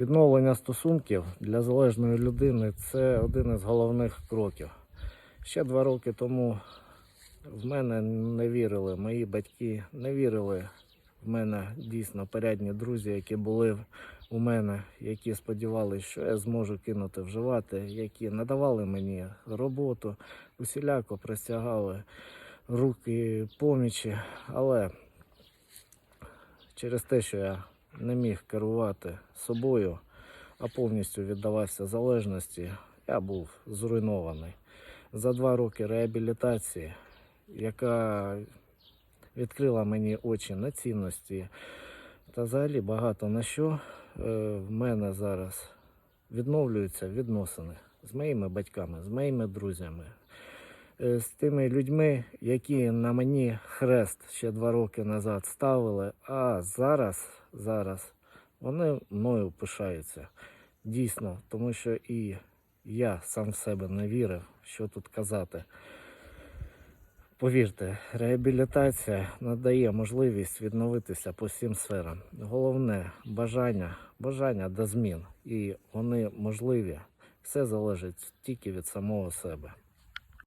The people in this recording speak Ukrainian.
Відновлення стосунків для залежної людини це один із головних кроків. Ще два роки тому в мене не вірили, мої батьки не вірили в мене дійсно порядні друзі, які були у мене, які сподівалися, що я зможу кинути вживати, які надавали мені роботу, усіляко простягали руки помічі, але через те, що я не міг керувати собою, а повністю віддавався залежності, я був зруйнований. За два роки реабілітації, яка відкрила мені очі на цінності. Та взагалі багато на що, е, в мене зараз відновлюються відносини з моїми батьками, з моїми друзями, з тими людьми, які на мені хрест ще два роки назад ставили, а зараз, зараз вони мною пишаються. Дійсно, тому що і я сам в себе не вірив, що тут казати. Повірте, реабілітація надає можливість відновитися по всім сферам. Головне бажання, бажання до змін, і вони можливі. Все залежить тільки від самого себе.